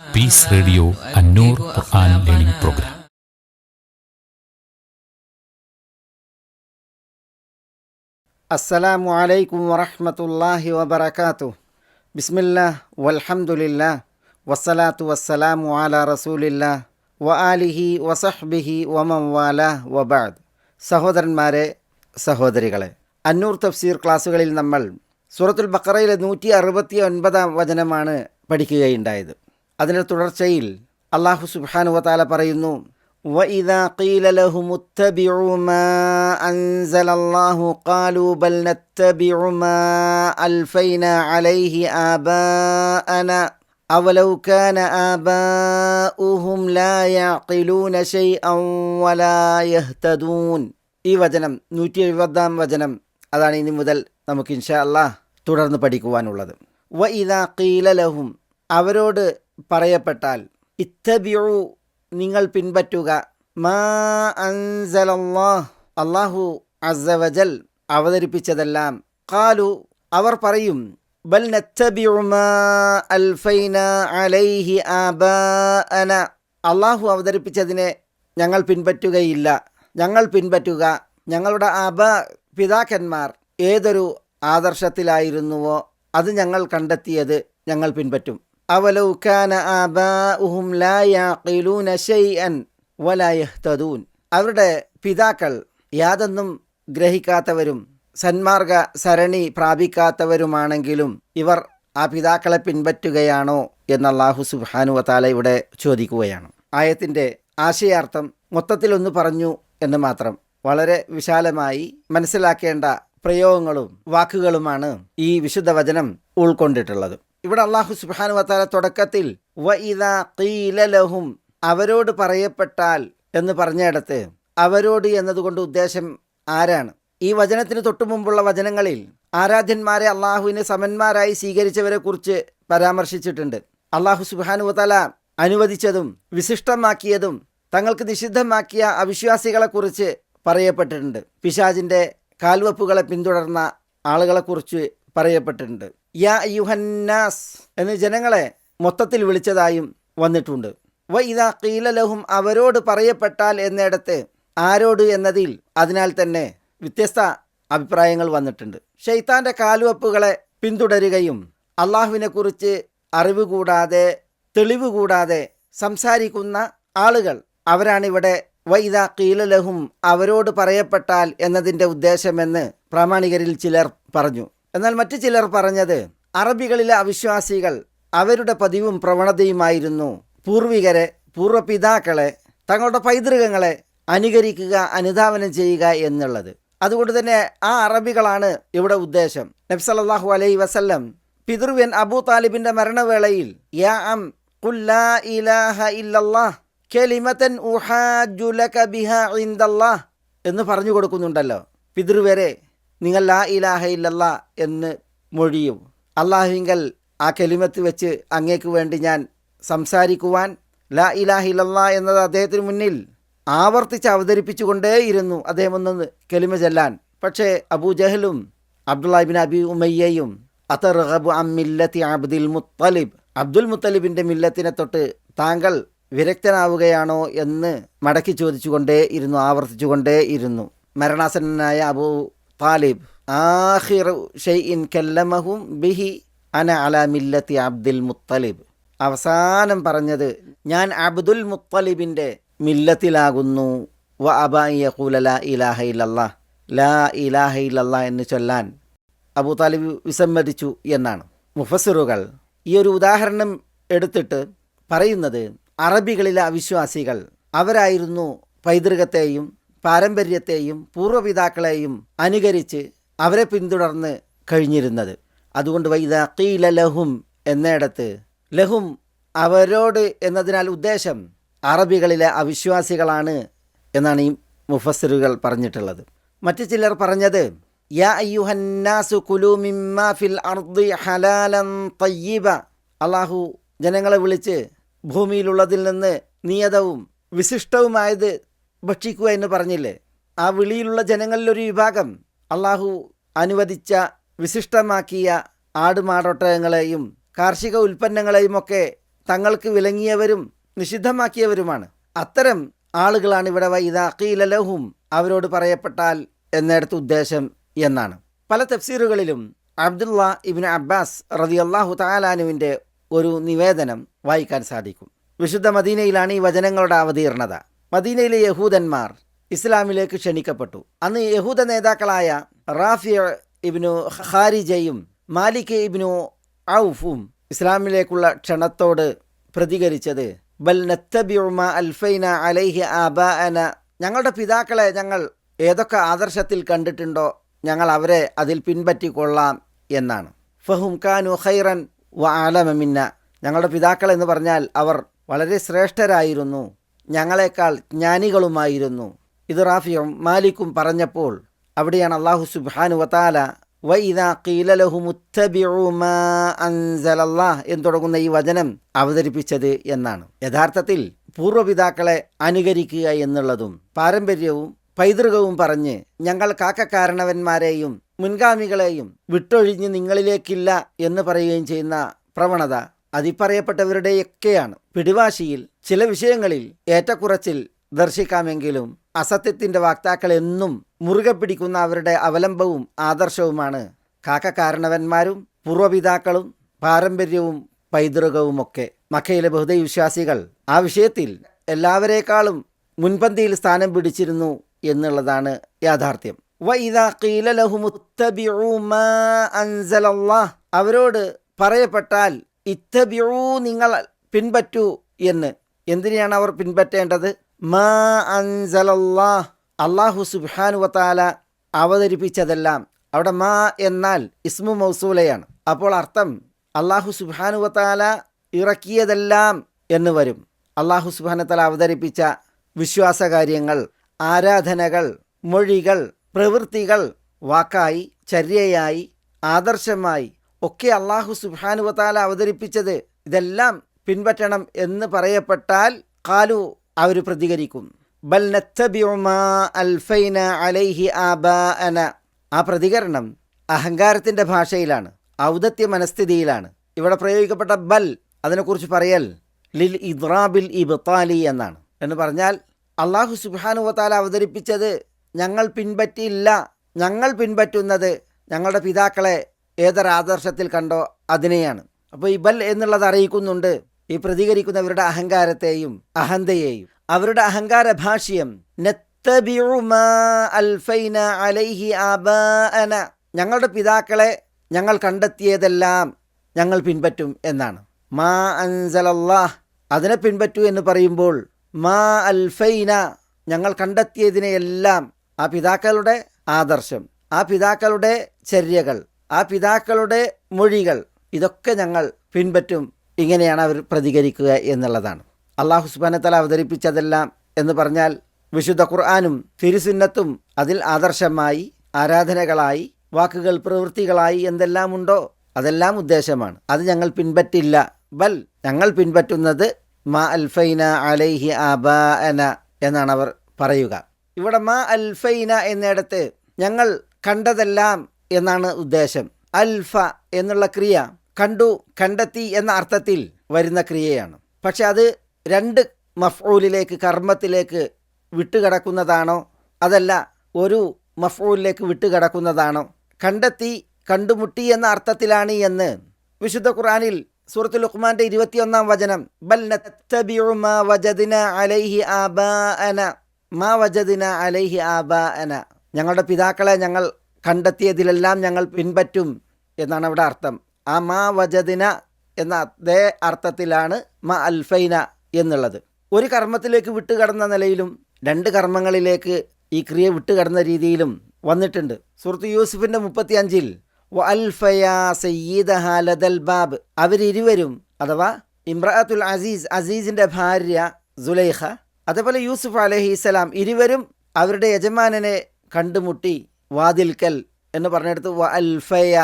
Peace radio Annur Quran learning programme അസ്സലാമു അലൈക്കും വറഹ്മത്തുള്ളാഹി വബറകാതു ബിസ്മില്ലാ വൽഹംദുലില്ലാ വസ്സലാത്തു വസ്സലാമു അല റസൂലില്ലാ വ ആലിഹി വസഹ്ബിഹി വമംവാല വബാദ് സഹോദരന്മാരെ സഹോദരികളെ അന്നൂർ തഫ്സീർ ക്ലാസ്സുകളിൽ നമ്മൾ സൂറത്തുൽ ബക്കറയിലെ നൂറ്റി അറുപത്തി ഒൻപതാം വചനമാണ് പഠിക്കുകയുണ്ടായത്. അതിൻ്റെ തുടർച്ചയിൽ അള്ളാഹു സുബ്ഹാനു വതാല പറയുന്നു وإذا قيل لهم اتبعوا ما أنزل الله قالوا بل نتبع ما ألفينا عليه آباءنا أولو كان آباؤهم لا يعقلون شيئا ولا يهتدون ഈ വചനം നൂറ്റി എഴുപതാം വചനം അതാണ് ഇനി മുതൽ നമുക്ക് ഇൻഷാ അള്ളാഹ് തുടർന്ന് പഠിക്കുവാനുള്ളത് വ ഇതാ കീലലഹും അവരോട് പറയപ്പെട്ടാൽ ഇത്തബിയു നിങ്ങൾ പിൻപറ്റുക. മാ അള്ളാഹു അസവജൽ അവതരിപ്പിച്ചതെല്ലാം. കാലു അവർ പറയും ബൽ അലൈഹി ആബാഅന. അള്ളാഹു അവതരിപ്പിച്ചതിനെ ഞങ്ങൾ പിൻപറ്റുകയില്ല. ഞങ്ങൾ പിൻപറ്റുക ഞങ്ങളുടെ ആബ പിതാക്കന്മാർ ഏതൊരു ആദർശത്തിലായിരുന്നുവോ അത് ഞങ്ങൾ കണ്ടെത്തിയത് ഞങ്ങൾ പിൻപറ്റും. അവലൗ കാന ആബാഉഹും ലാ യാഖിലൂന ഷൈഅൻ വലാ യഹ്തദൂൻ അവരുടെ പിതാക്കൾ യാതൊന്നും ഗ്രഹിക്കാത്തവരും സന്മാർഗ സരണി പ്രാപിക്കാത്തവരുമാണെങ്കിലും ഇവർ ആ പിതാക്കളെ പിൻപറ്റുകയാണോ എന്ന് അള്ളാഹു സുബാനു വത്താല ഇവിടെ ചോദിക്കുകയാണ്. ആയത്തിന്റെ ആശയാർത്ഥം മൊത്തത്തിലൊന്ന് പറഞ്ഞു എന്ന് മാത്രം വളരെ വിശാലമായി മനസ്സിലാക്കേണ്ട പ്രയോഗങ്ങളും വാക്കുകളുമാണ് ഈ വിശുദ്ധ വചനം ഉൾക്കൊണ്ടിട്ടുള്ളത്. ഇവിടെ അള്ളാഹു സുബാനു വത്താല തുടക്കത്തിൽ വ അവരോട് പറയപ്പെട്ടാൽ എന്ന് പറഞ്ഞിടത്ത് അവരോട് എന്നതുകൊണ്ട് ഉദ്ദേശം ആരാണ്? ഈ വചനത്തിന് തൊട്ടു മുമ്പുള്ള വചനങ്ങളിൽ ആരാധ്യന്മാരെ അള്ളാഹുവിനെ സമന്മാരായി സ്വീകരിച്ചവരെ കുറിച്ച് പരാമർശിച്ചിട്ടുണ്ട്. അള്ളാഹു സുബാനു വത്താല അനുവദിച്ചതും വിശിഷ്ടമാക്കിയതും തങ്ങൾക്ക് നിഷിദ്ധമാക്കിയ അവിശ്വാസികളെക്കുറിച്ച് പറയപ്പെട്ടിട്ടുണ്ട്. പിശാജിന്റെ കാൽവപ്പുകളെ പിന്തുടർന്ന ആളുകളെക്കുറിച്ച് പറയപ്പെട്ടിട്ടുണ്ട്. യാ യുഹന്നാസ് എന്ന് ജനങ്ങളെ മൊത്തത്തിൽ വിളിച്ചതായും വന്നിട്ടുണ്ട്. വ ഇതാ കീലലഹും അവരോട് പറയപ്പെട്ടാൽ എന്നിടത്ത് ആരോട് എന്നതിൽ അതിനാൽ തന്നെ വ്യത്യസ്ത അഭിപ്രായങ്ങൾ വന്നിട്ടുണ്ട്. ഷെയ്ത്താന്റെ കാലുവപ്പുകളെ പിന്തുടരുകയും അള്ളാഹുവിനെക്കുറിച്ച് അറിവ് കൂടാതെ തെളിവ് കൂടാതെ സംസാരിക്കുന്ന ആളുകൾ അവരാണിവിടെ. വൈദ കീലലഹും അവരോട് പറയപ്പെട്ടാൽ എന്നതിന്റെ ഉദ്ദേശമെന്ന് പ്രാമാണികരിൽ ചിലർ പറഞ്ഞു. എന്നാൽ മറ്റു ചിലർ പറഞ്ഞത് അറബികളിലെ അവിശ്വാസികൾ അവരുടെ പതിവും പ്രവണതയുമായിരുന്നു. പൂർവികരെ പൂർവപിതാക്കളെ തങ്ങളുടെ പൈതൃകങ്ങളെ അനുകരിക്കുക അനുധാവനം ചെയ്യുക എന്നുള്ളത്. അതുകൊണ്ട് തന്നെ ആ അറബികളാണ് ഇവിടെ ഉദ്ദേശം. നബ്സല്ലാഹു അലൈ വസല്ലം പിതൃവ്യൻ അബൂ താലിബിന്റെ മരണവേളയിൽ ഇലാഹ ഇല്ലല്ലാഹ് എന്ന് പറഞ്ഞു കൊടുക്കുന്നുണ്ടല്ലോ. പിതൃവരെ നിങ്ങൾ ലാ ഇലാഹ ഇല്ലല്ല എന്ന് മൊഴിയും. അള്ളാഹുവിങ്കൽ ആ കെലിമത്ത് വെച്ച് അങ്ങേക്ക് വേണ്ടി ഞാൻ സംസാരിക്കുവാൻ ലാ ഇലാഹ ഇല്ലല്ല എന്നത് അദ്ദേഹത്തിന് മുന്നിൽ ആവർത്തിച്ച് അവതരിപ്പിച്ചുകൊണ്ടേയിരുന്നു അദ്ദേഹം ഒന്നൊന്ന് കെലിമ ചെല്ലാൻ. പക്ഷേ അബൂ ജഹലും അബ്ദുല്ലാബിൻ അബി ഉമയ്യയും അത്തർഹബു അമ്മില്ലത്തി അബ്ദുൽ മുത്തലിബ് അബ്ദുൽ മുത്തലിബിന്റെ മില്ലത്തിനെ തൊട്ട് താങ്കൾ വിരക്തനാവുകയാണോ എന്ന് മടക്കി ചോദിച്ചുകൊണ്ടേ ഇരുന്നു ആവർത്തിച്ചുകൊണ്ടേ ഇരുന്നു മരണാസന്നനായ അബൂ താലിബ്. ആഹിർ ഷെയ്ഇൻ കല്ലമഹും ബിഹി അന അല മില്ലത്തി അബ്ദുൽ മുത്തലിബ്. അവസാനം പറഞ്ഞത് ഞാൻ അബ്ദുൽ മുത്തലിബിന്റെ മില്ലത്തിലാകുന്നു. വ അബായിയഖൂല ലാ ഇലാഹ ഇല്ലല്ലാ ലാ ഇലാഹ ഇല്ലല്ലാ എന്ന് ചൊല്ലാൻ അബൂ താലിബ് വിസമ്മതിച്ചു എന്നാണ്. മുഫസിറുകൾ ഈ ഒരു ഉദാഹരണം എടുത്തിട്ട് പറയുന്നത് അറബികളിലെ അവിശ്വാസികൾ അവരായിരുന്നു പൈതൃകത്തെയും പാരമ്പര്യത്തെയും പൂർവപിതാക്കളെയും അനുകരിച്ച് അവരെ പിന്തുടർന്ന് കഴിഞ്ഞിരുന്നത്. അതുകൊണ്ട് വൈദ കീല ലഹും എന്നിടത്ത് ലഹും അവരോട് എന്നതിനാൽ ഉദ്ദേശം അറബികളിലെ അവിശ്വാസികളാണ് എന്നാണ് ഈ മുഫസ്സിറുകൾ പറഞ്ഞിട്ടുള്ളത്. മറ്റു ചിലർ പറഞ്ഞത് കുലു ഫിൽ അർദി ഹലാലൻ അള്ളാഹു ജനങ്ങളെ വിളിച്ച് ഭൂമിയിലുള്ളതിൽ നിന്ന് നിയതവും വിശിഷ്ടവുമായത് ഭക്ഷിക്കുക എന്ന് പറഞ്ഞില്ലേ? ആ വിളിയിലുള്ള ജനങ്ങളിലൊരു വിഭാഗം അള്ളാഹു അനുവദിച്ച വിശിഷ്ടമാക്കിയ ആടുമാടൊട്ടകങ്ങളെയും കാർഷിക ഉൽപ്പന്നങ്ങളെയും ഒക്കെ തങ്ങൾക്ക് വിലങ്ങിയവരും നിഷിദ്ധമാക്കിയവരുമാണ്. അത്തരം ആളുകളാണ് ഇവിടെ വൈദ കീലലഹും അവരോട് പറയപ്പെട്ടാൽ എന്നിടത്ത് ഉദ്ദേശം എന്നാണ്. പല തഫ്സീറുകളിലും അബ്ദുള്ള ഇബിൻ അബ്ബാസ് റതിയല്ലാഹു താലാനുവിന്റെ ഒരു നിവേദനം വായിക്കാൻ സാധിക്കും. വിശുദ്ധ മദീനയിലാണ് ഈ വചനങ്ങളുടെ അവതീർണത. മദീനയിലെ യഹൂദന്മാർ ഇസ്ലാമിലേക്ക് ക്ഷണിക്കപ്പെട്ടു. അന്ന് യഹൂദ നേതാക്കളായ റാഫിയ ഇബിനു ഖാരിജയും മാലിക് ഇബിനു ഔഫും ഇസ്ലാമിലേക്കുള്ള ക്ഷണത്തോട് പ്രതികരിച്ചത് ബൽ നത്തബിഉമ അൽഫൈന അലൈഹി ആബാഅന ഞങ്ങളുടെ പിതാക്കളെ ഞങ്ങൾ ഏതൊക്കെ ആദർശത്തിൽ കണ്ടിട്ടുണ്ടോ ഞങ്ങൾ അവരെ അതിൽ പിൻപറ്റിക്കൊള്ളാം എന്നാണ്. ഫഹും ഖാനു ഖൈറൻ വ ആലമമിന്ന ഞങ്ങളുടെ പിതാക്കൾ എന്ന് പറഞ്ഞാൽ അവർ വളരെ ശ്രേഷ്ഠരായിരുന്നു. ഞങ്ങളെക്കാൾ ജ്ഞാനികളുമായിരുന്നു. ഇത് റാഫിയും മാലിക്കും പറഞ്ഞപ്പോൾ അവിടെയാണ് അള്ളാഹു സുബാനു അൻസലല്ലാഹ് എന്ന് തുടങ്ങുന്ന ഈ വചനം അവതരിപ്പിച്ചത് എന്നാണ്. യഥാർത്ഥത്തിൽ പൂർവപിതാക്കളെ അനുകരിക്കുക എന്നുള്ളതും പാരമ്പര്യവും പൈതൃകവും പറഞ്ഞ് ഞങ്ങൾ കാക്കക്കാരണവന്മാരെയും മുൻഗാമികളെയും വിട്ടൊഴിഞ്ഞ് നിങ്ങളിലേക്കില്ല എന്ന് പറയുകയും ചെയ്യുന്ന പ്രവണത അതിപ്പറയപ്പെട്ടവരുടെയൊക്കെയാണ് പിടിവാശിയിൽ ചില വിഷയങ്ങളിൽ ഏറ്റക്കുറച്ചിൽ ദർശിക്കാമെങ്കിലും അസത്യത്തിന്റെ വാക്താക്കൾ എന്നും മുറുകെ പിടിക്കുന്ന അവരുടെ അവലംബവും ആദർശവുമാണ് കാക്കക്കാരണവന്മാരും പൂർവപിതാക്കളും പാരമ്പര്യവും പൈതൃകവുമൊക്കെ. മക്കയിലെ ബഹുദൈ വിശ്വാസികൾ ആ വിഷയത്തിൽ എല്ലാവരേക്കാളും മുൻപന്തിയിൽ സ്ഥാനം പിടിച്ചിരുന്നു എന്നുള്ളതാണ് യാഥാർത്ഥ്യം. അവരോട് പറയപ്പെട്ടാൽ ഇത്തബിഊ നിങ്ങൾ പിൻപറ്റൂ എന്ന്. എന്തിനാണ് അവർ പിൻപറ്റേണ്ടത്? മാ അൻസലല്ലാഹ്. അള്ളാഹു സുബാനുവത്താല അവതരിപ്പിച്ചതെല്ലാം. അവിടെ മാ എന്നാൽ ഇസ്മു മൗസൂലയാണ്. അപ്പോൾ അർത്ഥം അള്ളാഹു സുബാനുവത്താല ഇറക്കിയതെല്ലാം എന്ന് വരും. അള്ളാഹു സുബാനത്താല അവതരിപ്പിച്ച വിശ്വാസകാര്യങ്ങൾ ആരാധനകൾ മൊഴികൾ പ്രവൃത്തികൾ വാക്കായി ചര്യയായി ആദർശമായി ഒക്കെ അള്ളാഹു സുഹാനുവതാല അവതരിപ്പിച്ചത് ഇതെല്ലാം പിൻപറ്റണം എന്ന് പറയപ്പെട്ടാൽ കാലു അവർ പ്രതികരിക്കും. ബൽ അൽഫൈന അലൈഹി ആബാഅന. ആ പ്രതികരണം അഹങ്കാരത്തിന്റെ ഭാഷയിലാണ് ഔദത്യ മനസ്ഥിതിയിലാണ്. ഇവിടെ പ്രയോഗിക്കപ്പെട്ട ബൽ അതിനെക്കുറിച്ച് പറയൽ ലിൽ ഇദ്രാബിൽ ഇബ്താലി എന്നാണ്. എന്ന് പറഞ്ഞാൽ അള്ളാഹു സുബാനുവത്താല അവതരിപ്പിച്ചത് ഞങ്ങൾ പിൻപറ്റിയില്ല ഞങ്ങൾ പിൻപറ്റുന്നത് ഞങ്ങളുടെ പിതാക്കളെ ഏതൊരാദർശത്തിൽ കണ്ടോ അതിനെയാണ്. അപ്പോൾ ഇബൽ എന്നുള്ളത് അറിയിക്കുന്നുണ്ട്. ഈ പ്രതികരിക്കുന്നവരുടെ അഹങ്കാരത്തെയും അഹന്തയെയും. അവരുടെ അഹങ്കാര ഭാഷ്യം അലൈഹി ഞങ്ങളുടെ പിതാക്കളെ ഞങ്ങൾ കണ്ടെത്തിയതെല്ലാം ഞങ്ങൾ പിൻപറ്റും എന്നാണ്. മാ അൻസലല്ലാഹ് അതിനെ പിൻപറ്റൂ എന്ന് പറയുമ്പോൾ മാ അൽഫൈന ഞങ്ങൾ കണ്ടെത്തിയതിനെയെല്ലാം ആ പിതാക്കളുടെ ആദർശം ആ പിതാക്കളുടെ ചര്യകൾ ആ പിതാക്കളുടെ മൊഴികൾ ഇതൊക്കെ ഞങ്ങൾ പിൻപറ്റും. ഇങ്ങനെയാണ് അവർ പ്രതികരിക്കുക എന്നുള്ളതാണ്. അള്ളാഹു സുബാനത്തല അവതരിപ്പിച്ചതെല്ലാം എന്ന് പറഞ്ഞാൽ വിശുദ്ധ ഖുർആാനും തിരുസുന്നത്തും അതിൽ ആദർശമായി ആരാധനകളായി വാക്കുകൾ പ്രവൃത്തികളായി എന്തെല്ലാം ഉണ്ടോ അതെല്ലാം ഉദ്ദേശമാണ്. അത് ഞങ്ങൾ പിൻപറ്റില്ല. ബൽ ഞങ്ങൾ പിൻപറ്റുന്നത് മാ അൽഫൈന അലൈഹി ആബാഅന എന്നാണ് അവർ പറയുക. ഇവിടെ മാ അൽഫൈന എന്നിടത്ത് ഞങ്ങൾ കണ്ടതെല്ലാം എന്നാണ് ഉദ്ദേശം. അൽഫ എന്നുള്ള ക്രിയ കണ്ടു കണ്ടെത്തി എന്ന അർത്ഥത്തിൽ വരുന്ന ക്രിയയാണ്. പക്ഷെ അത് രണ്ട് മഫ്ഊലിലേക്ക് കർമ്മത്തിലേക്ക് വിട്ടുകിടക്കുന്നതാണോ? അതല്ല ഒരു മഫ്ഊലിലേക്ക് വിട്ടുകിടക്കുന്നതാണോ? കണ്ടെത്തി കണ്ടുമുട്ടി എന്ന അർത്ഥത്തിലാണ് എന്ന് വിശുദ്ധ ഖുർആനിൽ സൂറത്തുൽ ലുഖ്മാന്റെ ഇരുപത്തിയൊന്നാം വചനം ബൽ മാ അലൈഹി മാ അലൈഹി ഞങ്ങളുടെ പിതാക്കളെ ഞങ്ങൾ കണ്ടെത്തിയതിലെല്ലാം ഞങ്ങൾ പിൻപറ്റും എന്നാണ് അവിടെ അർത്ഥം. ആ മാ വജദിന എന്ന അതേ അർത്ഥത്തിലാണ് മ അൽഫൈന എന്നുള്ളത്. ഒരു കർമ്മത്തിലേക്ക് വിട്ടുകടന്ന നിലയിലും രണ്ട് കർമ്മങ്ങളിലേക്ക് ഈ ക്രിയ വിട്ടുകടന്ന രീതിയിലും വന്നിട്ടുണ്ട്. സുഹൃത്ത് യൂസുഫിന്റെ മുപ്പത്തി അഞ്ചിൽ ബാബ്. അവരിരുവരും അഥവാ ഇമ്രാത്തുൽ അസീസ് അസീസിന്റെ ഭാര്യ സുലൈഖ അതേപോലെ യൂസുഫ് അലഹി ഇസ്ലാം ഇരുവരും അവരുടെ യജമാനനെ കണ്ടുമുട്ടി വാതിൽക്കൽ എന്ന് പറഞ്ഞെടുത്ത് വ അൽഫയ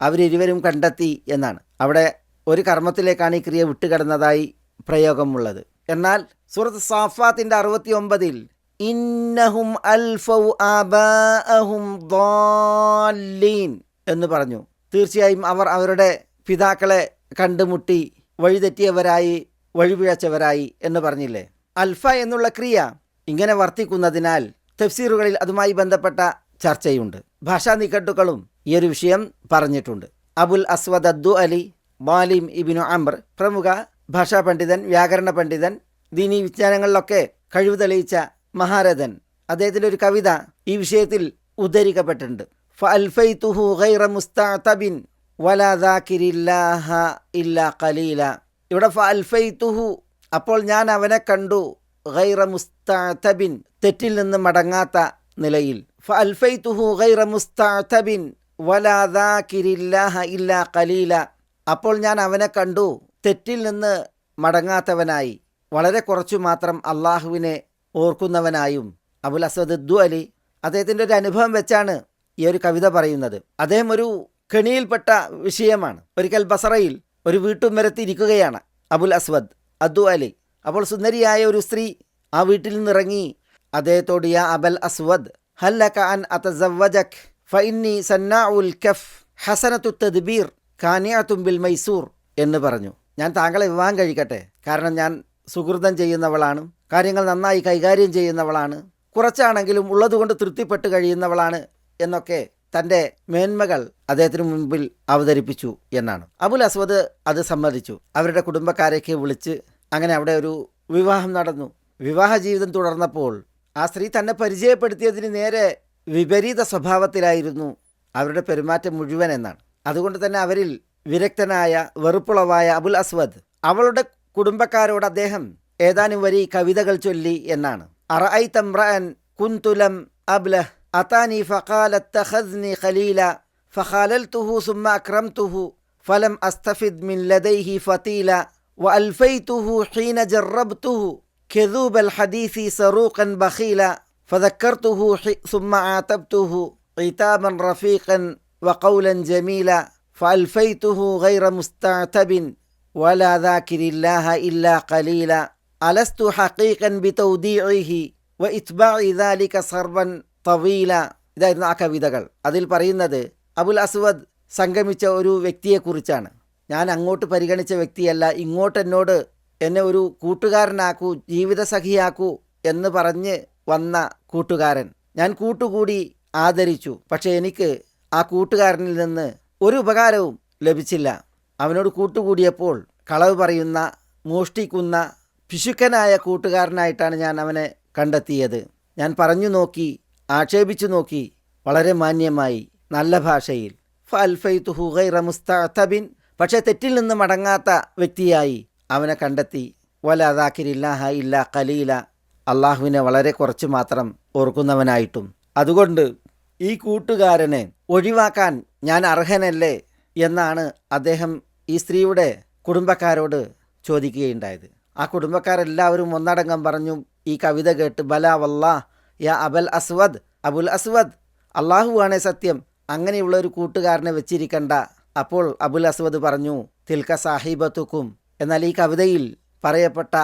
അവരിരുവരും കണ്ടെത്തി എന്നാണ്. അവിടെ ഒരു കർമ്മത്തിലേക്കാണ് ഈ ക്രിയ വിട്ടുകിടന്നതായി പ്രയോഗമുള്ളത്. എന്നാൽ സൂറത്ത് സാഫാത്തിന്റെ അറുപത്തി ഒമ്പതിൽ ഇന്നഹും അൽഫൗ ആബാഅഹും എന്ന് പറഞ്ഞു. തീർച്ചയായും അവർ അവരുടെ പിതാക്കളെ കണ്ടുമുട്ടി വഴിതെറ്റിയവരായി വഴിപിഴച്ചവരായി എന്ന് പറഞ്ഞില്ലേ? അൽഫ എന്നുള്ള ക്രിയ ഇങ്ങനെ വർത്തിക്കുന്നതിനാൽ തഫ്സീറുകളിൽ അതുമായി ബന്ധപ്പെട്ട ചർച്ചയുണ്ട്. ഭാഷാ നിഘണ്ടുക്കളും ഈ ഒരു വിഷയം പറഞ്ഞിട്ടുണ്ട്. അബുൽ അസ്വദ് അദ്ദു അലി മാലിം ഇബിനു അമർ പ്രമുഖ ഭാഷാ പണ്ഡിതൻ വ്യാകരണ പണ്ഡിതൻ ദീനി വിജ്ഞാനങ്ങളിലൊക്കെ കഴിവ് തെളിയിച്ച മഹാരഥൻ. അദ്ദേഹത്തിന്റെ ഒരു കവിത ഈ വിഷയത്തിൽ ഉദ്ധരിക്കപ്പെട്ടിട്ടുണ്ട്. ഗൈറ ഇവിടെ അപ്പോൾ ഞാൻ അവനെ കണ്ടു ഗൈറ മുസ്തഅതബിൻ തെറ്റിൽ നിന്ന് മടങ്ങാത്ത നിലയിൽ. ഗൈറ ഇല്ലാ അപ്പോൾ ഞാൻ അവനെ കണ്ടു. തെറ്റിൽ നിന്ന് മടങ്ങാത്തവനായി. വളരെ കുറച്ചു മാത്രം അള്ളാഹുവിനെ ഓർക്കുന്നവനായും അബുൽ അസദ് ദു അലി അദ്ദേഹത്തിന്റെ ഒരു അനുഭവം വെച്ചാണ് ഈ ഒരു കവിത പറയുന്നത്. അദ്ദേഹം ഒരു കെണിയിൽപ്പെട്ട വിഷയമാണ്. ഒരിക്കൽ ബസറയിൽ ഒരു വീട്ടുമരത്തിരിക്കുകയാണ് അബുൽ അസ്വദ് അദ്ദു അലി. അപ്പോൾ സുന്ദരിയായ ഒരു സ്ത്രീ ആ വീട്ടിൽ നിന്നിറങ്ങി അദ്ദേഹത്തോട് യാ അബൽ അസ്വദ് ഹല്ലക അൻ അതസവജക് ഫഇന്നി സന്നാഉൽ കഫ് ഹസനത്തു തദ്ബീർ കാനിയാത്തുംബിൽ മൈസൂർ എന്ന് പറഞ്ഞു. ഞാൻ താങ്കളെ വിവാഹം കഴിക്കട്ടെ. കാരണം ഞാൻ സുഹൃതം ചെയ്യുന്നവളാണ്. കാര്യങ്ങൾ നന്നായി കൈകാര്യം ചെയ്യുന്നവളാണ്. കുറച്ചാണെങ്കിലും ഉള്ളതുകൊണ്ട് തൃപ്തിപ്പെട്ട് കഴിയുന്നവളാണ് എന്നൊക്കെ തന്റെ മേന്മകൾ അദ്ദേഹത്തിന് മുമ്പിൽ അവതരിപ്പിച്ചു എന്നാണ്. അബുൽ അസ്വദ് അത് സമ്മതിച്ചു. അവരുടെ കുടുംബക്കാരെയൊക്കെ വിളിച്ച് അങ്ങനെ അവിടെ ഒരു വിവാഹം നടന്നു. വിവാഹ ജീവിതം തുടർന്നപ്പോൾ ആ സ്ത്രീ തന്നെ പരിചയപ്പെടുത്തിയതിന് നേരെ വിപരീത സ്വഭാവത്തിലായിരുന്നു അവരുടെ പെരുമാറ്റം മുഴുവൻ എന്നാണ്. അതുകൊണ്ട് തന്നെ അവരിൽ വിരക്തനായ വെറുപ്പുളവായ അബുൽ അസ്വദ് അവളുടെ കുടുംബക്കാരോട് അദ്ദേഹം ഏതാനും വരി കവിതകൾ ചൊല്ലി എന്നാണ്. അറഐ തംറൻ കുന്തുലം അബ്ലഹ് ഖലീല ഫഖാലൽതുഹു ഫലം അസ്തഫിദ് മിൻ ലദൈഹി ഫതീല വഅൽഫൈതുഹു ഹീന ജറബ്തുഹു كذوب الحديث سروقا بخيلا فذكرته ثم عاتبته عتابا رفيقا وقولا جميلا فألفيته غير مستعتب ولا ذاكر الله إلا قليلا ألست حقيقا بتوديعه وإتباع ذلك صربا طويلا ഇതായിരുന്നു ആ കവിതകൾ അതിൽ പറയുന്നത് അബുൽ അസ്വദ് സംഗമിച്ച ഒരു വ്യക്തിയെക്കുറിച്ചാണ് ഞാൻ അങ്ങോട്ട് പരിഗണിച്ച വ്യക്തിയല്ല ഇങ്ങോട്ട് എന്നോട് എന്നെ ഒരു കൂട്ടുകാരനാക്കൂ ജീവിതസഖിയാക്കൂ എന്ന് പറഞ്ഞ് വന്ന കൂട്ടുകാരൻ. ഞാൻ കൂട്ടുകൂടി ആദരിച്ചു. പക്ഷേ എനിക്ക് ആ കൂട്ടുകാരനിൽ നിന്ന് ഒരു ഉപകാരവും ലഭിച്ചില്ല. അവനോട് കൂട്ടുകൂടിയപ്പോൾ കളവ് പറയുന്ന മോഷ്ടിക്കുന്ന പിശുക്കനായ കൂട്ടുകാരനായിട്ടാണ് ഞാൻ അവനെ കണ്ടെത്തിയത്. ഞാൻ പറഞ്ഞു നോക്കി ആക്ഷേപിച്ചു നോക്കി വളരെ മാന്യമായി നല്ല ഭാഷയിൽ. ഫൽഫൈ ഗൈറ മുസ്തഅതബിൻ. പക്ഷേ തെറ്റിൽ നിന്ന് മടങ്ങാത്ത വ്യക്തിയായി. അവനെ കണ്ടെത്തി. വല അതാക്കിരില്ലാഹ ഇല്ല കലീല അള്ളാഹുവിനെ വളരെ കുറച്ച് മാത്രം ഓർക്കുന്നവനായിട്ടും. അതുകൊണ്ട് ഈ കൂട്ടുകാരനെ ഒഴിവാക്കാൻ ഞാൻ അർഹനല്ലേ എന്നാണ് അദ്ദേഹം ഈ സ്ത്രീയുടെ കുടുംബക്കാരോട് ചോദിക്കുകയുണ്ടായത്. ആ കുടുംബക്കാരെല്ലാവരും ഒന്നടങ്കം പറഞ്ഞു ഈ കവിത കേട്ട് ബല വല്ലാ യാ അബൽ അസ്വദ് അബുൽ അസ്വദ്. അള്ളാഹുവാണേ സത്യം അങ്ങനെയുള്ള ഒരു കൂട്ടുകാരനെ വെച്ചിരിക്കണ്ട. അപ്പോൾ അബുൽ അസ്വദ് പറഞ്ഞു തിൽക്ക സാഹിബത്തുക്കും എന്നാൽ ഈ കവിതയിൽ പറയപ്പെട്ട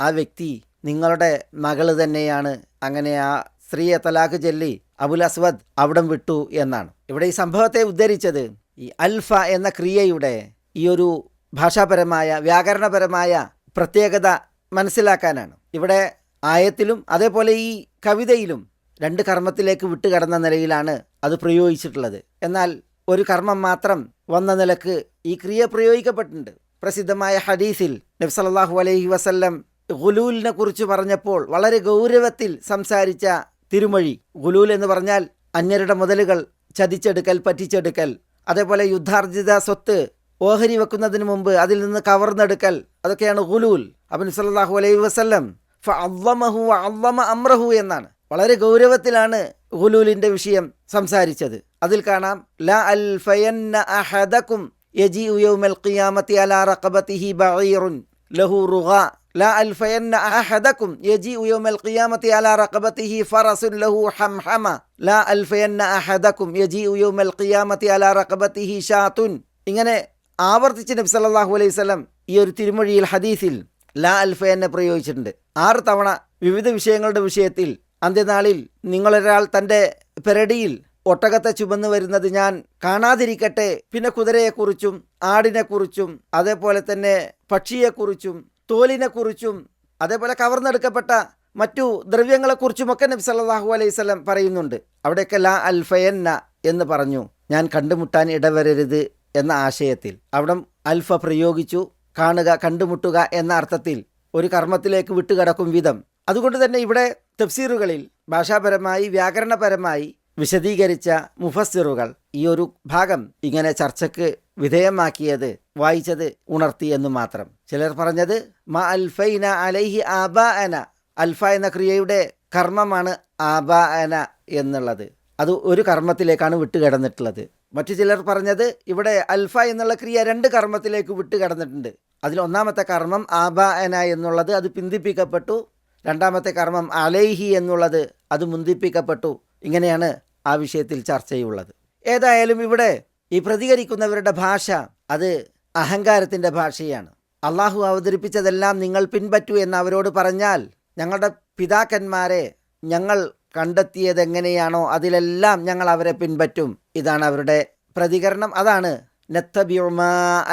ആ വ്യക്തി നിങ്ങളുടെ മകൾ തന്നെയാണ്. അങ്ങനെ ആ സ്ത്രീയെ തലാഖ് ചൊല്ലി അബുൽ അസ്വദ് അവിടം വിട്ടു എന്നാണ്. ഇവിടെ ഈ സംഭവത്തെ ഉദ്ധരിച്ചത് ഈ അൽഫ എന്ന ക്രിയയുടെ ഈ ഒരു ഭാഷാപരമായ വ്യാകരണപരമായ പ്രത്യേകത മനസ്സിലാക്കാനാണ്. ഇവിടെ ആയത്തിലും അതേപോലെ ഈ കവിതയിലും രണ്ട് കർമ്മത്തിലേക്ക് വിട്ടുകടന്ന നിലയിലാണ് അത് പ്രയോഗിച്ചിട്ടുള്ളത്. എന്നാൽ ഒരു കർമ്മം മാത്രം വന്ന നിലയ്ക്ക് ഈ ക്രിയ പ്രയോഗിക്കപ്പെട്ടിട്ടുണ്ട്. പ്രസിദ്ധമായ ഹദീസിൽ നബ്സല്ലാഹു അലൈഹി വസല്ലം ഗുലൂലിനെ കുറിച്ച് പറഞ്ഞപ്പോൾ വളരെ ഗൗരവത്തിൽ സംസാരിച്ച തിരുമൊഴി. ഗുലൂൽ എന്ന് പറഞ്ഞാൽ അന്യരുടെ മുതലുകൾ ചതിച്ചെടുക്കൽ പറ്റിച്ചെടുക്കൽ. അതേപോലെ യുദ്ധാർജിത സ്വത്ത് ഓഹരി വെക്കുന്നതിന് മുമ്പ് അതിൽ നിന്ന് കവർന്നെടുക്കൽ. അതൊക്കെയാണ് ഗുലൂൽ. അബൻ സല്ലാഹു അലൈഹി വസല്ലം ഫഅള്ളമഹു അള്ളമ അമ്രഹു എന്നാണ്. വളരെ ഗൗരവത്തിലാണ് ഗുലൂലിന്റെ വിഷയം സംസാരിച്ചത്. അതിൽ കാണാം ല അൽ ഫയന്ന അഹദക്കും ലഹു ലാ ലഹു ഹംഹമ ലാ ഇങ്ങനെ ആവർത്തിച്ച് നബി സല്ലല്ലാഹു അലൈഹി വസല്ലം ഈ ഒരു തിരുമൊഴിയിൽ ഹദീസിൽ ലാ അൽഫയന്നെ പ്രയോഗിച്ചിട്ടുണ്ട്. ആറ് തവണ വിവിധ വിഷയങ്ങളുടെ വിഷയത്തിൽ അന്ത്യനാളിൽ നിങ്ങളൊരാൾ തന്റെ പെരടിയിൽ ഒട്ടകത്തെ ചുമന്ന് വരുന്നത് ഞാൻ കാണാതിരിക്കട്ടെ. പിന്നെ കുതിരയെക്കുറിച്ചും ആടിനെക്കുറിച്ചും അതേപോലെ തന്നെ പക്ഷിയെക്കുറിച്ചും തോലിനെക്കുറിച്ചും അതേപോലെ കവർന്നെടുക്കപ്പെട്ട മറ്റു ദ്രവ്യങ്ങളെക്കുറിച്ചുമൊക്കെ നബി സല്ലാഹു അലൈഹി സ്വലം പറയുന്നുണ്ട്. അവിടെയൊക്കെ ലാ അൽഫയന്ന എന്ന് പറഞ്ഞു. ഞാൻ കണ്ടുമുട്ടാൻ ഇടവരരുത് എന്ന ആശയത്തിൽ. അവിടെ അൽഫ പ്രയോഗിച്ചു. കാണുക കണ്ടുമുട്ടുക എന്ന അർത്ഥത്തിൽ ഒരു കർമ്മത്തിലേക്ക് വിട്ടുകിടക്കും വിധം. അതുകൊണ്ട് തന്നെ ഇവിടെ തഫ്സീറുകളിൽ ഭാഷാപരമായി വ്യാകരണപരമായി വിശദീകരിച്ച മുഫസ്സിറുകൾ ഈ ഒരു ഭാഗം ഇങ്ങനെ ചർച്ചയ്ക്ക് വിധേയമാക്കിയത് വായിച്ചത് ഉണർത്തി എന്ന് മാത്രം. ചിലർ പറഞ്ഞത് മ അൽഫൈന അലൈഹി ആബ അന അൽഫ എന്ന ക്രിയയുടെ കർമ്മമാണ് ആബ അന എന്നുള്ളത്. അത് ഒരു കർമ്മത്തിലേക്കാണ് വിട്ടുകിടന്നിട്ടുള്ളത്. മറ്റു ചിലർ പറഞ്ഞത് ഇവിടെ അൽഫ എന്നുള്ള ക്രിയ രണ്ട് കർമ്മത്തിലേക്ക് വിട്ടുകിടന്നിട്ടുണ്ട്. അതിൽ ഒന്നാമത്തെ കർമ്മം ആബ അന എന്നുള്ളത് അത് പിന്തിപ്പിക്കപ്പെട്ടു. രണ്ടാമത്തെ കർമ്മം അലൈഹി എന്നുള്ളത് അത് മുന്തിപ്പിക്കപ്പെട്ടു. ഇങ്ങനെയാണ് ആ വിഷയത്തിൽ ചർച്ചയുള്ളത്. ഏതായാലും ഇവിടെ ഈ പ്രതികരിക്കുന്നവരുടെ ഭാഷ അത് അഹങ്കാരത്തിന്റെ ഭാഷയാണ്. അള്ളാഹു അവതരിപ്പിച്ചതെല്ലാം നിങ്ങൾ പിൻപറ്റൂ എന്ന് അവരോട് പറഞ്ഞാൽ ഞങ്ങളുടെ പിതാക്കന്മാരെ ഞങ്ങൾ കണ്ടെത്തിയത് എങ്ങനെയാണോ അതിലെല്ലാം ഞങ്ങൾ അവരെ പിൻപറ്റും. ഇതാണ് അവരുടെ പ്രതികരണം. അതാണ്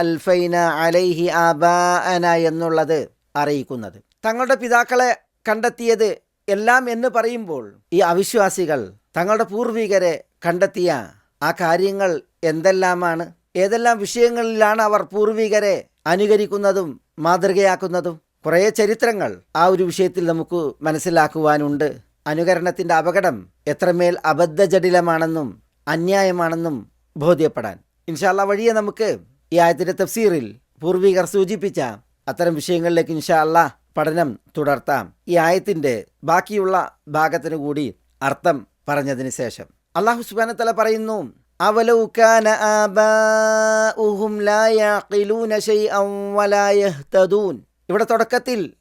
അൽഫൈന അലൈഹി ആബാഅന എന്നുള്ളത് അറിയിക്കുന്നത്. തങ്ങളുടെ പിതാക്കളെ കണ്ടെത്തിയത് എല്ലാം എന്ന് പറയുമ്പോൾ ഈ അവിശ്വാസികൾ തങ്ങളുടെ പൂർവികരെ കണ്ടെത്തിയ ആ കാര്യങ്ങൾ എന്തെല്ലാമാണ്? ഏതെല്ലാം വിഷയങ്ങളിലാണ് അവർ പൂർവികരെ അനുകരിക്കുന്നതും മാതൃകയാക്കുന്നതും? കുറേ ചരിത്രങ്ങൾ ആ ഒരു വിഷയത്തിൽ നമുക്ക് മനസ്സിലാക്കുവാനുണ്ട്. അനുകരണത്തിന്റെ അപകടം എത്രമേൽ അബദ്ധജടിലമാണെന്നും അന്യായമാണെന്നും ബോധ്യപ്പെടാൻ. ഇൻഷാല്ല വഴിയെ നമുക്ക് ഈ ആയത്തിന്റെ തഫ്സീറിൽ പൂർവികർ സൂചിപ്പിച്ച അത്തരം വിഷയങ്ങളിലേക്ക് ഇൻഷാല്ല പഠനം തുടർത്താം. ഈ ആയത്തിന്റെ ബാക്കിയുള്ള ഭാഗത്തിനു കൂടി അർത്ഥം പറഞ്ഞതിന് ശേഷം. അള്ളാഹു സുബാനത്തല പറയുന്നു ലാ യഖിലൂന വലാ യഹ്തദൂൻ. ഇവിടെ തുടക്കത്തിൽ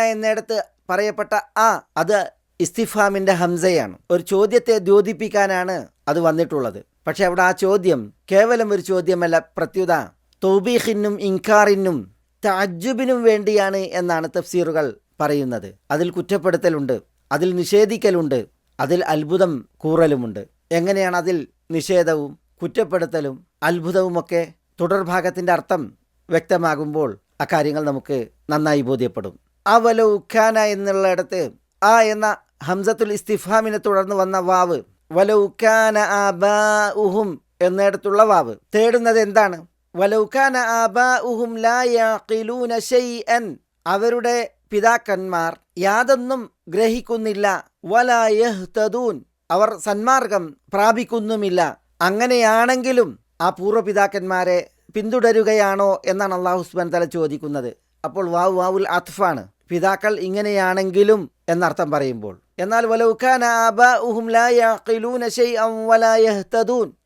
എന്നിടത്ത് പറയപ്പെട്ട ആ അത് ഇസ്തിഫാമിന്റെ ഹംസയാണ്. ഒരു ചോദ്യത്തെ ദ്യോതിപ്പിക്കാനാണ് അത് വന്നിട്ടുള്ളത്. പക്ഷെ അവിടെ ആ ചോദ്യം കേവലം ഒരു ചോദ്യമല്ല പ്രത്യുത തൗബീഖിനും ഇൻകാറിനും താജുബിനും വേണ്ടിയാണ് എന്നാണ് തഫ്സീറുകൾ പറയുന്നത്. അതിൽ കുറ്റപ്പെടുത്തലുണ്ട് അതിൽ നിഷേധിക്കലുണ്ട് അതിൽ അത്ഭുതം കൂറലുമുണ്ട്. എങ്ങനെയാണ് അതിൽ നിഷേധവും കുറ്റപ്പെടുത്തലും അത്ഭുതവുമൊക്കെ തുടർഭാഗത്തിന്റെ അർത്ഥം വ്യക്തമാകുമ്പോൾ അക്കാര്യങ്ങൾ നമുക്ക് നന്നായി ബോധ്യപ്പെടും. അവലോ ഉഖാന എന്നുള്ളിടത്ത് ആ എന്ന ഹംസത്തുൽ ഇസ്തിഫാമിനെ തുടർന്ന് വന്ന വാവ് വലൗക്കാന ആബാഉഹും എന്നിടത്തുള്ള വാവ്. തേടുന്നത് എന്താണ്? വല ആബാഉഹും ലാ യഖിലൂന ഷൈഅൻ. അവരുടെ പിതാക്കന്മാർ യാതൊന്നും ഗ്രഹിക്കുന്നില്ല. വലാ യഹ്തദൂൻ. അവർ സന്മാർഗം പ്രാപിക്കുന്നുമില്ല. അങ്ങനെയാണെങ്കിലും ആ പൂർവപിതാക്കന്മാരെ പിന്തുടരുകയാണോ എന്നാണ് അള്ളാഹു സുബാൻ തല ചോദിക്കുന്നത്. അപ്പോൾ വാവ് വാവുൽ അത്ഫാണ്. പിതാക്കൾ ഇങ്ങനെയാണെങ്കിലും എന്നർത്ഥം പറയുമ്പോൾ. എന്നാൽ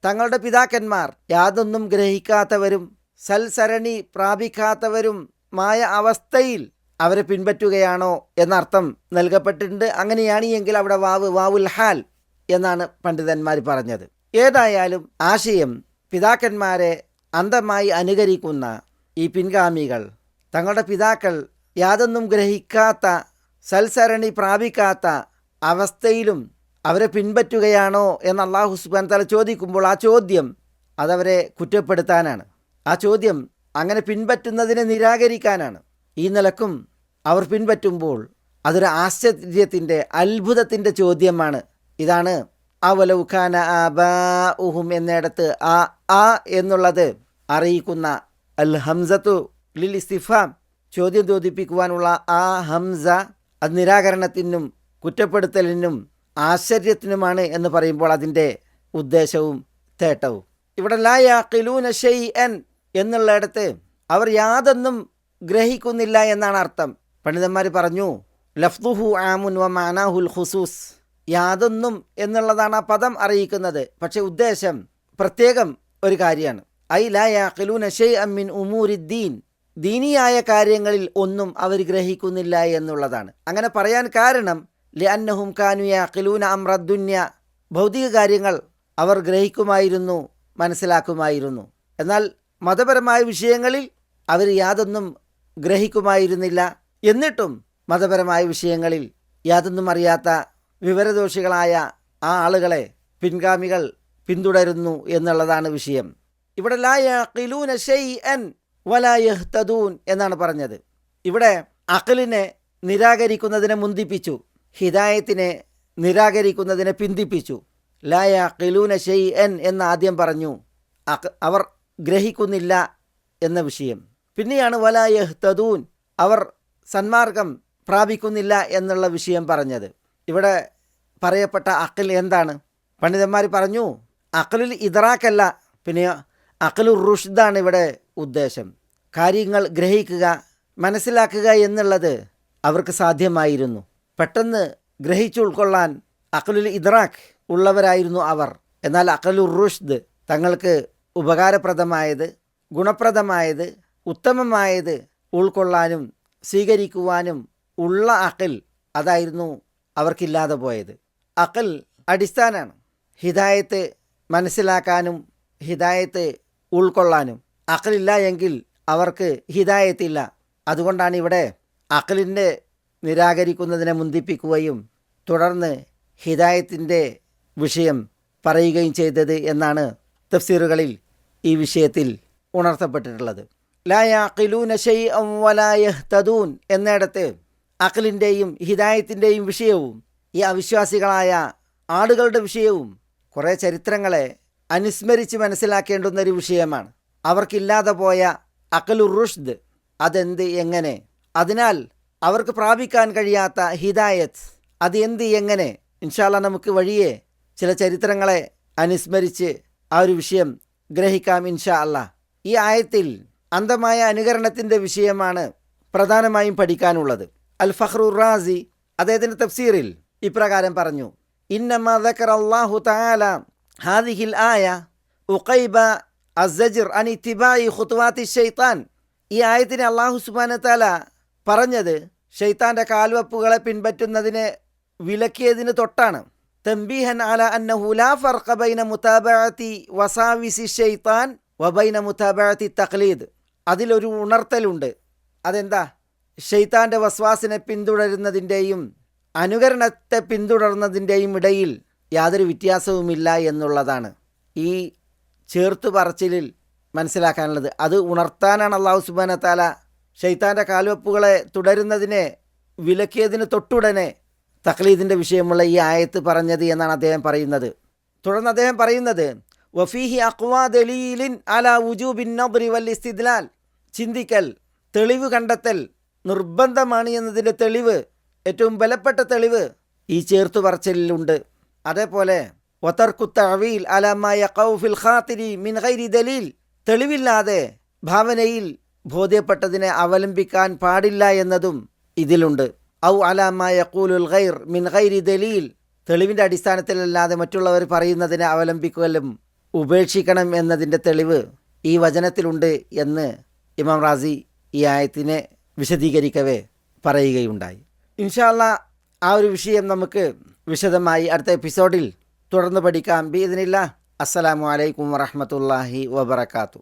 തങ്ങളുടെ പിതാക്കന്മാർ യാതൊന്നും ഗ്രഹിക്കാത്തവരും സൽസരണി പ്രാപിക്കാത്തവരും മായ അവസ്ഥയിൽ അവരെ പിൻപറ്റുകയാണോ എന്നർത്ഥം നൽകപ്പെട്ടിട്ടുണ്ട്. അങ്ങനെയാണ് എങ്കിൽ അവിടെ വാവ് വാവുൽ ഹാൽ എന്നാണ് പണ്ഡിതന്മാർ പറഞ്ഞത്. ഏതായാലും ആശയം പിതാക്കന്മാരെ അന്ധമായി അനുകരിക്കുന്ന ഈ പിൻഗാമികൾ തങ്ങളുടെ പിതാക്കൾ യാതൊന്നും ഗ്രഹിക്കാത്ത സൽസരണി പ്രാപിക്കാത്ത അവസ്ഥയിലും അവരെ പിൻപറ്റുകയാണോ എന്ന് അള്ളാഹു സുബാൻ തല ചോദിക്കുമ്പോൾ ആ ചോദ്യം അതവരെ കുറ്റപ്പെടുത്താനാണ്. ആ ചോദ്യം അങ്ങനെ പിൻപറ്റുന്നതിനെ നിരാകരിക്കാനാണ്. ഈ നിലക്കും അവർ പിൻപറ്റുമ്പോൾ അതൊരു ആശ്ചര്യത്തിന്റെ അത്ഭുതത്തിന്റെ ചോദ്യമാണ്. ഇതാണ് അവലൗഖാന ആബാഉഹും എന്നിടത്ത് ആ ആ എന്നുള്ളത് അറിയിക്കുന്ന അൽ ഹംസത്തു ലിൽ ഇസ്തിഫാം. ചോദ്യം ചോദിപ്പിക്കുവാനുള്ള ആ ഹംസ അത് നിരാകരണത്തിനും കുറ്റപ്പെടുത്തലിനും ആശ്ചര്യത്തിനുമാണ് എന്ന് പറയുമ്പോൾ അതിന്റെ ഉദ്ദേശവും തേട്ടവും. ഇവിടെ ലായ ഷെയ് എൻ എന്നുള്ളിടത്ത് അവർ യാതൊന്നും ഗ്രഹിക്കുന്നില്ല എന്നാണ് അർത്ഥം. പണ്ഡിതന്മാർ പറഞ്ഞു ലഫ്തുഹു ആമുൻ വ മാനാഹുൽ ഖുസൂസ്. യാതൊന്നും എന്നുള്ളതാണ് ആ പദം അറിയിക്കുന്നത്. പക്ഷേ ഉദ്ദേശം പ്രത്യേകം ഒരു കാര്യമാണ്. ഐ ലാ യാഖിലൂന ഷെയ് അമ്മിൻ ഉമൂരിദ്ദീൻ. ദീനിയായ കാര്യങ്ങളിൽ ഒന്നും അവർ ഗ്രഹിക്കുന്നില്ല എന്നുള്ളതാണ്. അങ്ങനെ പറയാൻ കാരണം ലിഅന്നഹും കാനുയ കിലൂന അമ്രദുന്യ ഭൗതിക കാര്യങ്ങൾ അവർ ഗ്രഹിക്കുമായിരുന്നു മനസ്സിലാക്കുമായിരുന്നു. എന്നാൽ മതപരമായ വിഷയങ്ങളിൽ അവർ യാതൊന്നും ഗ്രഹിക്കുമായിരുന്നില്ല. എന്നിട്ടും മതപരമായ വിഷയങ്ങളിൽ യാതൊന്നും അറിയാത്ത വിവരദോഷികളായ ആ ആളുകളെ പിൻഗാമികൾ പിന്തുടരുന്നു എന്നുള്ളതാണ് വിഷയം. ഇവിടെ ലാ യഖിലൂന ഷൈഅൻ വലാ യഹ്തദൂൻ എന്നാണ് പറഞ്ഞത്. ഇവിടെ അഖലിനെ നിരാകരിക്കുന്നതിനെ മുന്തിപ്പിച്ചു. ഹിദായത്തിനെ നിരാകരിക്കുന്നതിനെ പിന്തിപ്പിച്ചു. ലാ യഖിലൂന ഷൈഅൻ എന്ന് ആദ്യം പറഞ്ഞു. അവർ ഗ്രഹിക്കുന്നില്ല എന്ന വിഷയം. പിന്നെയാണ് വലാ യഹ്തദൂൻ. അവർ സന്മാർഗം പ്രാപിക്കുന്നില്ല എന്നുള്ള വിഷയം പറഞ്ഞത്. ഇവിടെ പറയപ്പെട്ട അക്കൽ എന്താണ്? പണ്ഡിതന്മാർ പറഞ്ഞു അക്കലിൽ ഇതറാക്കല്ല പിന്നെ അക്കലുർ റുഷ്ദാണ് ഇവിടെ ഉദ്ദേശം. കാര്യങ്ങൾ ഗ്രഹിക്കുക മനസ്സിലാക്കുക എന്നുള്ളത് അവർക്ക് സാധ്യമായിരുന്നു. പെട്ടെന്ന് ഗ്രഹിച്ചുൾക്കൊള്ളാൻ അക്കലുൽ ഇദ്രാഖ് ഉള്ളവരായിരുന്നു അവർ. എന്നാൽ അക്കലുർ റുഷ്ദ് തങ്ങൾക്ക് ഉപകാരപ്രദമായത് ഗുണപ്രദമായത് ഉത്തമമായത് ഉൾക്കൊള്ളാനും സ്വീകരിക്കുവാനും ഉള്ള അഖിൽ അതായിരുന്നു അവർക്കില്ലാതെ പോയത്. അഖൽ അടിസ്ഥാനമാണ് ഹിദായത്ത് മനസ്സിലാക്കാനും ഹിദായത്ത് ഉൾക്കൊള്ളാനും. അഖലില്ല എങ്കിൽ അവർക്ക് ഹിദായത്തില്ല അതുകൊണ്ടാണ് ഇവിടെ അഖലിന്റെ നിരാകരിക്കുന്നതിനെ മുന്തിപ്പിക്കുകയും തുടർന്ന് ഹിദായത്തിന്റെ വിഷയം പറയുകയും ചെയ്തത് എന്നാണ് തഫ്സീറുകളിൽ ഈ വിഷയത്തിൽ ഉണർത്തപ്പെട്ടിട്ടുള്ളത്. ലായാഖിലൂന ഷൈഅം വലായഹ്തദൂൻ എന്നിടത്ത് അഖിലിന്റെയും ഹിദായത്തിന്റെയും വിഷയവും ഈ അവിശ്വാസികളായ ആളുകളുടെ വിഷയവും കുറേ ചരിത്രങ്ങളെ അനുസ്മരിച്ച് മനസ്സിലാക്കേണ്ടുന്ന ഒരു വിഷയമാണ്. അവർക്കില്ലാതെ പോയ അഖലുർ റുഷ്ദ് അതെന്ത് എങ്ങനെ? അതിനാൽ അവർക്ക് പ്രാപിക്കാൻ കഴിയാത്ത ഹിദായത്ത് അത് എന്ത് എങ്ങനെ? ഇൻഷാല്ല നമുക്ക് വഴിയെ ചില ചരിത്രങ്ങളെ അനുസ്മരിച്ച് ആ ഒരു വിഷയം ഗ്രഹിക്കാം ഇൻഷാ അല്ല ഈ ആയത്തിൽ അന്തമായ അനുകരണത്തിന്റെ വിഷയമാണ് പ്രധാനമായും പഠിക്കാനുള്ളത്. അൽ ഫഹ്റു റാസി അദ്ദേഹത്തിന്റെ തഫ്സീറിൽ ഇപ്രകാരം പറഞ്ഞു ഇന്നമ ദക്കർ അള്ളാഹു താല ഹാദിഹിൽ ആയ ഉഖൈബ അസജിർ അൻ ഇത്തിബായി ഖുത്വാത്തി ഷെയ്ത്താൻ ഈ ആയത്തിനെ അള്ളാഹു സുബാനത്താല പറഞ്ഞത് ഷെയ്ത്താന്റെ കാൽവപ്പുകളെ പിൻപറ്റുന്നതിനെ വിലക്കിയതിന് തൊട്ടാണ്. തംബീഹൻ അല അന്നഹു ലാ ഫർഖ ബൈന മുതാബഅത്തി വസാവിസി ഷെയ്ത്താൻ വബൈന മുതാബഅത്തി തഖ്ലീദ്. അതിലൊരു ഉണർത്തലുണ്ട്. അതെന്താ? ഷെയ്ത്താന്റെ വസ്വാസിനെ പിന്തുടരുന്നതിന്റെയും അനുകരണത്തെ പിന്തുടർന്നതിന്റെയും ഇടയിൽ യാതൊരു വ്യത്യാസവുമില്ല എന്നുള്ളതാണ് ഈ ചേർത്ത് പറച്ചിലിൽ മനസ്സിലാക്കാനുള്ളത്. അത് ഉണർത്താനാണ് അള്ളാഹു സുബാന താല ഷെയ്ത്താന്റെ കാൽവെപ്പുകളെ തുടരുന്നതിനെ വിലക്കിയതിന് തൊട്ടുടനെ തക്ലീദിന്റെ വിഷയമുള്ള ഈ ആയത്ത് പറഞ്ഞത് എന്നാണ് അദ്ദേഹം പറയുന്നത്. തുടർന്ന് അദ്ദേഹം പറയുന്നത് വഫീഹി അക്വാ ദലീലിൻ അല ഉജൂബിൻ വൽ ഇസ്തിദ്ലാൽ. ചിന്തിക്കൽ തെളിവ് കണ്ടെത്തൽ നിർബന്ധമാണ് എന്നതിന്റെ തെളിവ് ഏറ്റവും ബലപ്പെട്ട തെളിവ് ഈ ചേർത്തു പറച്ചിലുണ്ട് അതേപോലെ വതർക്കുത്തവീൽ അലമായ കൗഫിൽ ഖാത്തിരി മിൻഹൈരി ദലീൽ തെളിവില്ലാതെ ഭാവനയിൽ ബോധ്യപ്പെട്ടതിനെ അവലംബിക്കാൻ പാടില്ല എന്നതും ഇതിലുണ്ട്. ഔ അലാമായ കൂലുൽ ഖൈർ മിൻഹൈരി ദലീൽ തെളിവിന്റെ അടിസ്ഥാനത്തിലല്ലാതെ മറ്റുള്ളവർ പറയുന്നതിനെ അവലംബിക്കലും ഉപേക്ഷിക്കണം എന്നതിന്റെ തെളിവ് ഈ വചനത്തിലുണ്ട് എന്ന് ഇമാം റാസി ഈ ആയത്തിനെ വിശദീകരിക്കവേ പറയുകയുണ്ടായി. ഇൻഷാല്ല ആ ഒരു വിഷയം നമുക്ക് വിശദമായി അടുത്ത എപ്പിസോഡിൽ തുടർന്ന് പഠിക്കാം. ബി ഇതിനില്ല അസ്സലാമു അലൈക്കും വറഹമത്തല്ലാഹി വബർക്കാത്തു